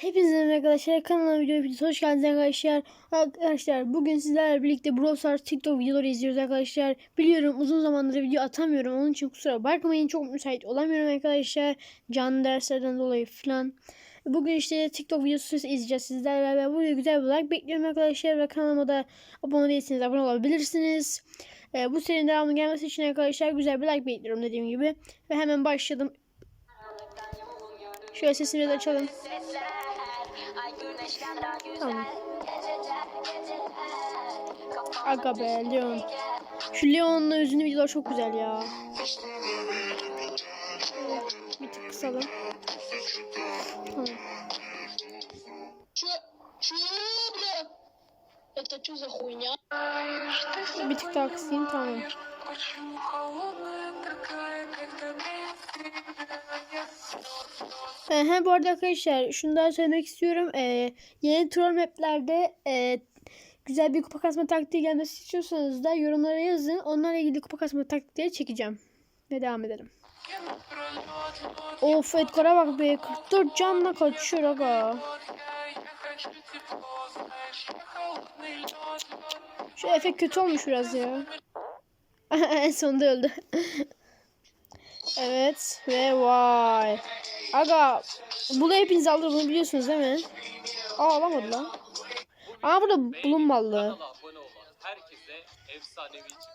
Hepinize arkadaşlar kanalıma video hepiniz hoş geldiniz arkadaşlar. Arkadaşlar bugün sizlerle birlikte Brawl Stars TikTok videoları izliyoruz arkadaşlar. Biliyorum uzun zamandır video atamıyorum onun için kusura bakmayın çok müsait olamıyorum arkadaşlar. Canlı derslerden dolayı falan. Bugün işte TikTok videosu izleyeceğiz sizlerle beraber. Burada güzel bir like bekliyorum arkadaşlar ve kanalıma da abone değilseniz abone olabilirsiniz. Ee, bu serinin devamı gelmesi için arkadaşlar güzel bir like bekliyorum dediğim gibi. Ve hemen başladım. Şöyle sesini de açalım. Tamam. Aga be Leon. Şu Leon'la üzünlü videolar çok güzel ya. Bir tık kısalım. Bir tık daha kısayım tamam. He, bu arada arkadaşlar şunu daha söylemek istiyorum. Ee, yeni troll maplerde e, güzel bir kupa kasma taktiği gelmesi istiyorsanız da yorumlara yazın. Onlarla ilgili kupa kasma taktikleri çekeceğim. Ve devam edelim. Of Edgar'a bak be 44 canla kaçıyor aga. Şu efekt kötü olmuş biraz ya. en sonunda öldü. evet ve vay. Aga bunu hepiniz alır bunu biliyorsunuz değil mi? Aa alamadı lan. Aa burada bulunmalı.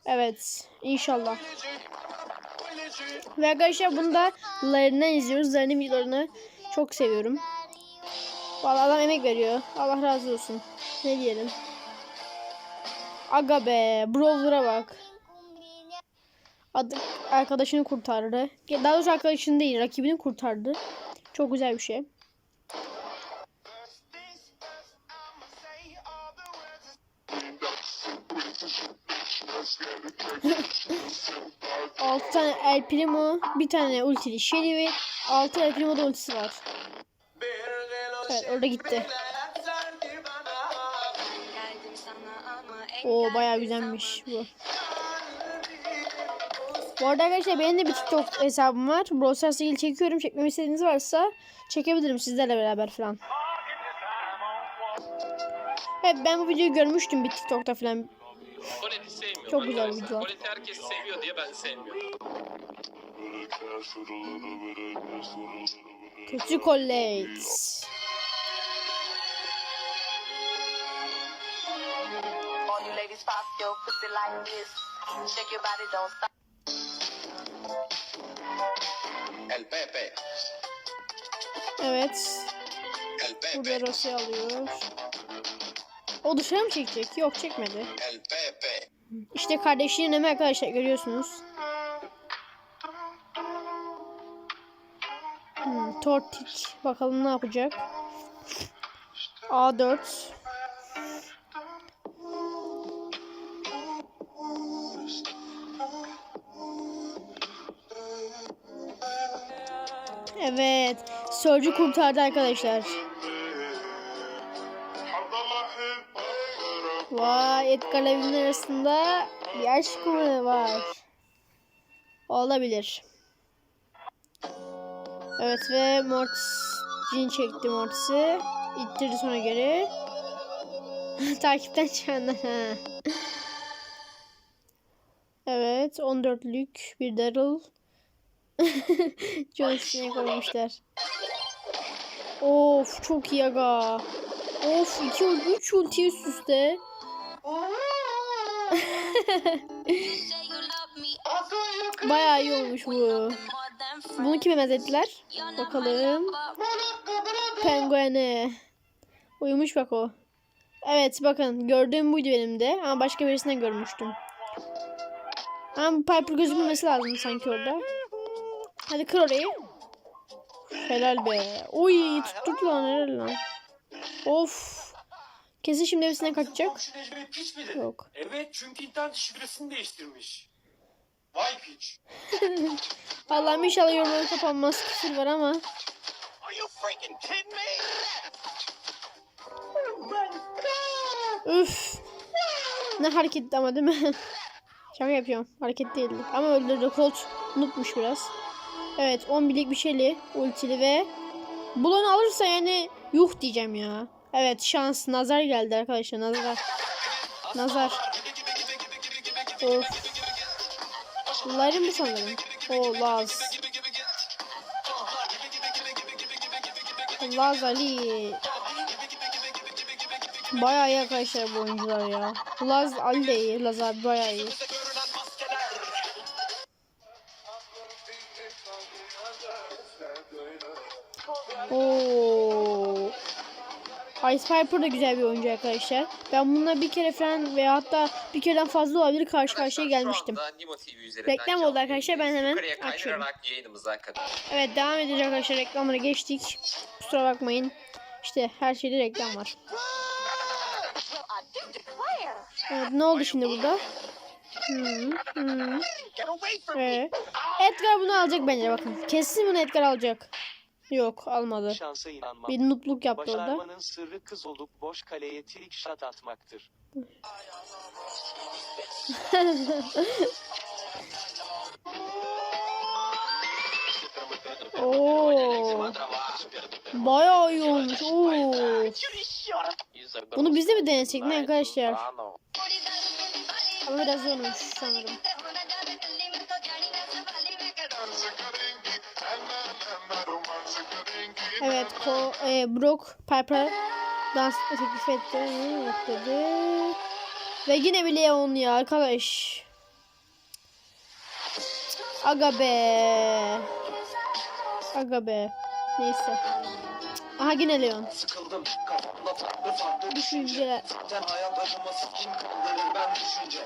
Evet inşallah. Ve arkadaşlar bunu da Larry'den izliyoruz. Larry'nin videolarını çok seviyorum. Vallahi adam emek veriyor. Allah razı olsun. Ne diyelim. Aga be. Brawler'a bak. Adı, arkadaşını kurtardı. Daha doğrusu arkadaşını değil rakibini kurtardı. Çok güzel bir şey. Altı tane El Primo, bir tane ultili Shelly ve altı El Primo da ultisi var. Evet orada gitti. Oo bayağı güzelmiş bu. Bu arada arkadaşlar benim de bir TikTok hesabım var. Brawl Stars'la ilgili çekiyorum. Çekmemi istediğiniz varsa çekebilirim sizlerle beraber falan. Evet ben bu videoyu görmüştüm bir TikTok'ta falan. Sevmiyorum. Çok güzel arkadaşlar. video. Colette'i herkes seviyor diye ben sevmiyorum. Kötü Colette. All you ladies pop your pussy like this. Shake your body, don't stop. El Pepe, Evet. el Burada Pepe, Rossi alıyor. O dışarı mı çekecek? Yok çekmedi. el Pepe. İşte kardeşinin hemen arkadaşlar görüyorsunuz. Hmm, Tortik. Bakalım ne yapacak. A4. Evet. Sörcü kurtardı arkadaşlar. Vay Edgar'la Evelyn arasında bir aşk mı var? Olabilir. Evet ve Mortis Jin çekti Mortis'i. İttirdi sonra geri. Takipten çıkanlar. ha. evet 14'lük bir Daryl. John Cena'ya koymuşlar. Of çok iyi aga. Of 2 3 ulti üst üste. Bayağı iyi olmuş bu. Bunu kime benzettiler? Bakalım. Penguen'e. Uyumuş bak o. Evet bakın gördüğüm buydu benim de ama başka birisinden görmüştüm. Ama Piper gözükmemesi lazım sanki orada. Hadi kır orayı. Helal be. Oy tuttuk lan helal lan. Of. Kesin şimdi hepsinden kaçacak. Yok. Evet çünkü internet şifresini değiştirmiş. Vay piç. Allah'ım inşallah yorumların kapanmaz. Küfür var ama. Me? Üf. Ne hareketti ama değil mi? Şaka yapıyorum. Hareket değildi. Ama öldürdü. Colt noobmuş biraz. Evet 11'lik bir şeyli. Ultili ve Bulon alırsa yani Yuh diyeceğim ya. Evet şans nazar geldi arkadaşlar nazar. Nazar. Of. Bunların mı sanırım? O Laz. Laz Ali. Bayağı iyi arkadaşlar bu oyuncular ya. Laz Ali de iyi. Laz abi bayağı iyi. Ice Piper da güzel bir oyuncu arkadaşlar. Ben bununla bir kere falan veya hatta bir kereden fazla olabilir karşı karşıya gelmiştim. Reklam oldu arkadaşlar, ben hemen açıyorum. Evet devam edeceğiz arkadaşlar reklamlara geçtik. Kusura bakmayın. İşte her şeyde reklam var. Evet ne oldu şimdi burada? Hmm, hmm. Ee, Edgar bunu alacak bence bakın. Kesin bunu Edgar alacak. Yok almadı. Şansa inanmam. Bir nutluk yaptı orada. Başarmanın sırrı kız olup boş kaleye trick shot atmaktır. Oo. Bayağı iyi olmuş. Oo. Bunu biz de mi denesek ne arkadaşlar? Ama biraz zormuş sanırım. Evet, Ko e, Brock Piper dans teklif etti. Evet dedi. Ve yine bir Leon ya arkadaş. Aga be. Aga be. Neyse. Aha yine Leon. Sıkıldım kafamda farklı farklı Düşünceler. Zaten hayat acıması kim kaldırır ben düşünce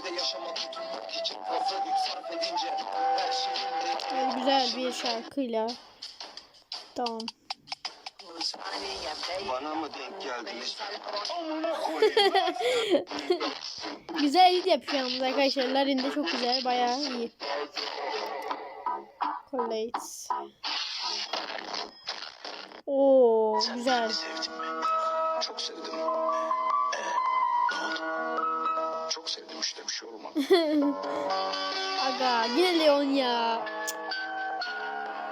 Elde yaşama tutunmak için fazla güç sarf edince Her şeyimde Evet, güzel bir şarkıyla. Tamam. Bana mı denk geldiniz? Güzel edit yapıyor yalnız arkadaşlar. Larin de çok güzel. Bayağı iyi. Collate. Oo güzel. Çok sevdim. Ee? Çok sevdim işte bir şey olmadı. Aga yine Leon ya.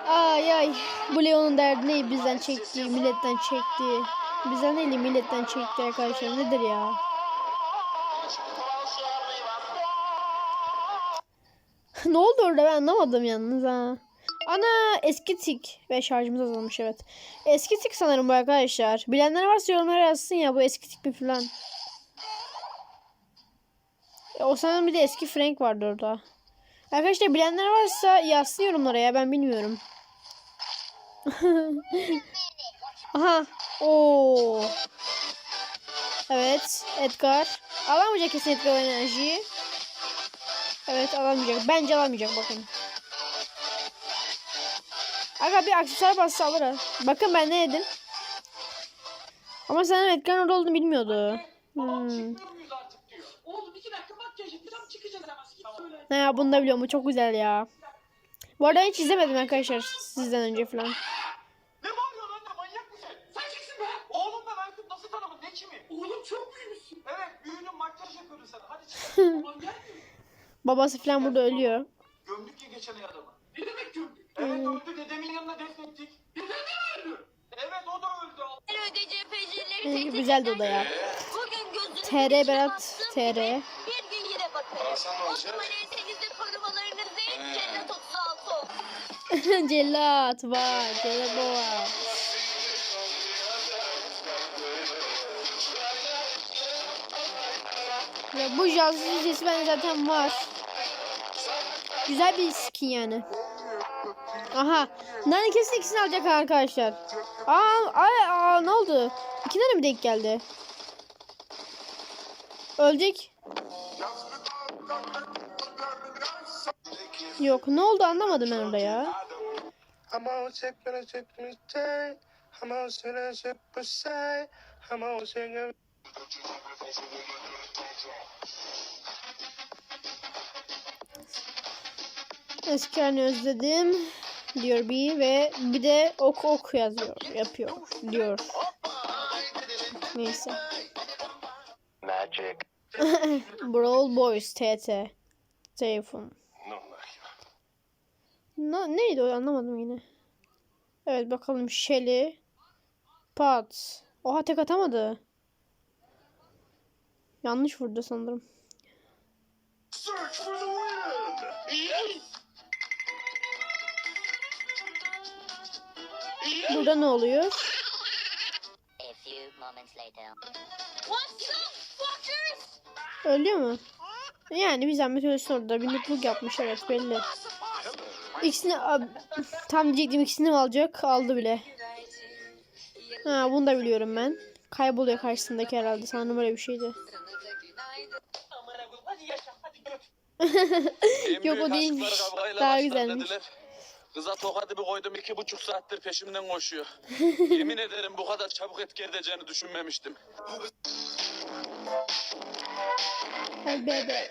Ay ay. Bu Leon'un derdi ne? Bizden çekti, milletten çekti. Bizden değil milletten çekti arkadaşlar. Nedir ya? ne oldu orada ben anlamadım yalnız ha. Ana eski tik ve şarjımız azalmış evet. Eski tik sanırım bu arkadaşlar. Bilenler varsa yorumlara yazsın ya bu eski tik mi falan. O sanırım bir de eski Frank vardı orada. Arkadaşlar bilenler varsa yazsın yorumlara ya ben bilmiyorum. Aha. Oo. Evet. Edgar. Alamayacak kesin Edgar o enerjiyi. Evet alamayacak. Bence alamayacak bakın. Aga bir aksesuar bassa alır ha. Bakın ben ne dedim. Ama sanırım Edgar'ın orada olduğunu bilmiyordu. Hmm. Ha bunu da biliyorum. Bu çok güzel ya. Bu arada hiç izlemedim arkadaşlar sizden önce falan. Ne bağırıyorsun anne manyak mısın? Sen kimsin be? Oğlum ben Aykut nasıl tanımadın ne kimi? Oğlum çok büyümüşsün. Evet büyüdüm makyaj yapıyorum sana. Hadi çıkalım. Aman gelmiyor. Babası falan burada ölüyor. Gömdük ya geçen ay adamı. Ne demek gömdük? Evet öldü dedemin yanına defnettik. Dedem de mi öldü? Evet o da öldü. Ödece fecirleri Ee, tehdit Güzeldi o da ya. Bugün gözünü TR Berat TR. Bir gün yine bakarım. Alsan ne O olacak? zaman eltenizde korumalarınızı cennet 36 olsun. Cellat var. Cellat var. Ya bu jazz sesi bende zaten var. Güzel bir skin yani. Aha. Nani kesin ikisini alacak arkadaşlar. Aa, ay, aa, ne oldu? İki tane mi denk geldi? Ölecek. Yok ne oldu anlamadım ben orada ya. I'm Eski halini özledim diyor bir ve bir de ok ok yazıyor yapıyor diyor. Neyse. Magic. Brawl Boys TT. Telefon. Ne, neydi o anlamadım yine. Evet bakalım Shelly. Pat. Oha tek atamadı. Yanlış vurdu sanırım. Burada ne oluyor? Ölüyor mu? Yani bir zahmet ölsün orada. Bir mutluluk yapmış evet belli. İkisini tam diyecektim ikisini mi alacak? Aldı bile. Ha bunu da biliyorum ben. Kayboluyor karşısındaki herhalde. Sanırım öyle bir şeydi. Yok o değilmiş. Daha güzelmiş. Kıza tokadı bir koydum iki buçuk saattir peşimden koşuyor. Yemin ederim bu kadar çabuk etki edeceğini düşünmemiştim. Hadi be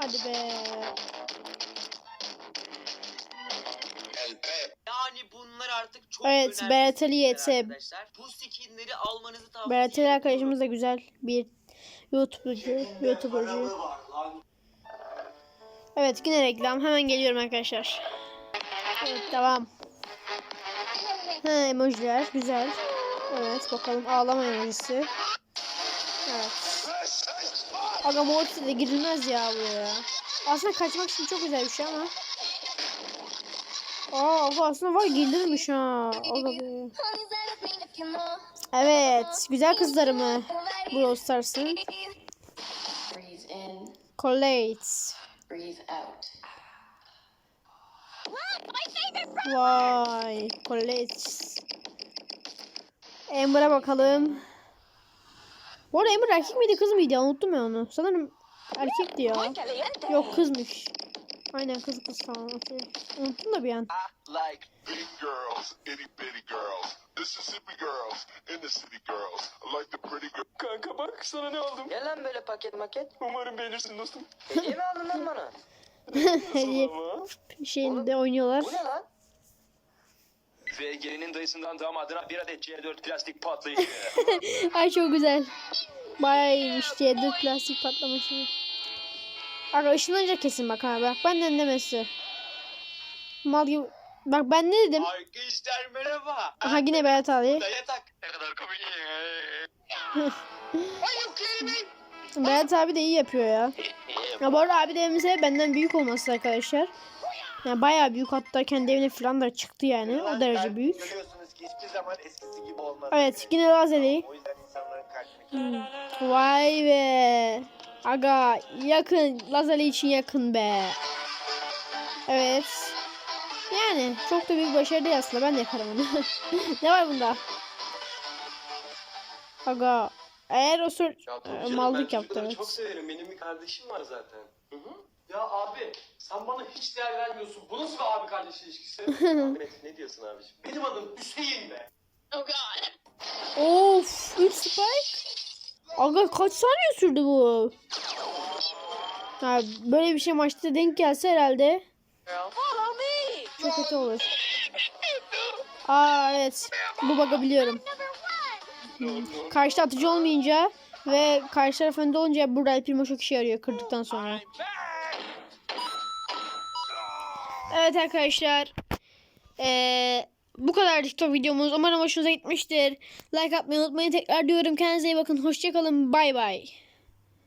Hadi be. Çok Evet, önemli Berat Ali skinler Yetse. arkadaşlar. Bu skinleri almanızı tavsiye Berat Ali ediyorum. arkadaşımız da güzel bir YouTube'cu. YouTuber'cu. Evet yine reklam. Hemen geliyorum arkadaşlar. Evet devam. Ha emojiler güzel. Evet bakalım ağlama emojisi. Evet. Aga Morty de girilmez ya buraya. Aslında kaçmak için çok güzel bir şey ama. Aa aga aslında var girilirmiş ha. Evet güzel kızlarımı Brawl Stars'ın. Out. Vay, Collates. Amber'a bakalım. Bu arada Amber erkek miydi kız mıydı ya? Unuttum ben onu. Sanırım erkekti ya. Yok kızmış. Aynen kız kız tamam. okey. Unuttum da bir an. Like big girls, itty bitty girls, Mississippi girls, inner city girls. I like the pretty girls. Kanka bak sana ne aldım. Gel lan böyle paket maket. Umarım beğenirsin dostum. Hediye mi aldın lan bana? Hediye şeyinde oynuyorlar. Bu ne lan? Ve gelinin dayısından damadına bir adet C4 plastik patlayıcı. Ay çok güzel. Bayağı iyiymiş C4 plastik patlaması. Aga ışınlanınca kesin bak ha bak benden demesi. Mal gibi. Bak ben ne dedim? Arkadaşlar merhaba. Aha yine Berat abi. Daya tak. Ne kadar komik. Berat abi de iyi yapıyor ya. Ya bu arada abi de evimize benden büyük olması arkadaşlar. Yani bayağı büyük hatta kendi evine falan da çıktı yani. O derece büyük. Görüyorsunuz ki hiçbir zaman eskisi gibi olmaz. Evet yine Lazeli. Kalbini Vay be. Aga yakın. Lazeli için yakın be. Evet. Yani çok da büyük başarı değil aslında. Ben de yaparım onu. ne var bunda? Aga. Eğer o sor... Ee, mallık yaptı evet. Çok severim. Benim bir kardeşim var zaten. Hı hı. Ya abi sen bana hiç değer vermiyorsun. Bu nasıl bir abi kardeş ilişkisi? Ahmet ne diyorsun abiciğim? Benim adım Hüseyin be. Oh god. Of 3 spike. Aga kaç saniye sürdü bu? Ha, böyle bir şey maçta denk gelse herhalde çok kötü olur. Aa evet. Bu bug'ı biliyorum. Karşı atıcı olmayınca ve karşı taraf önde olunca burada El Primo çok işe yarıyor kırdıktan sonra. Evet arkadaşlar. Ee, bu kadar TikTok videomuz. Umarım hoşunuza gitmiştir. Like atmayı unutmayın. Tekrar diyorum kendinize iyi bakın. Hoşçakalın. Bay bay.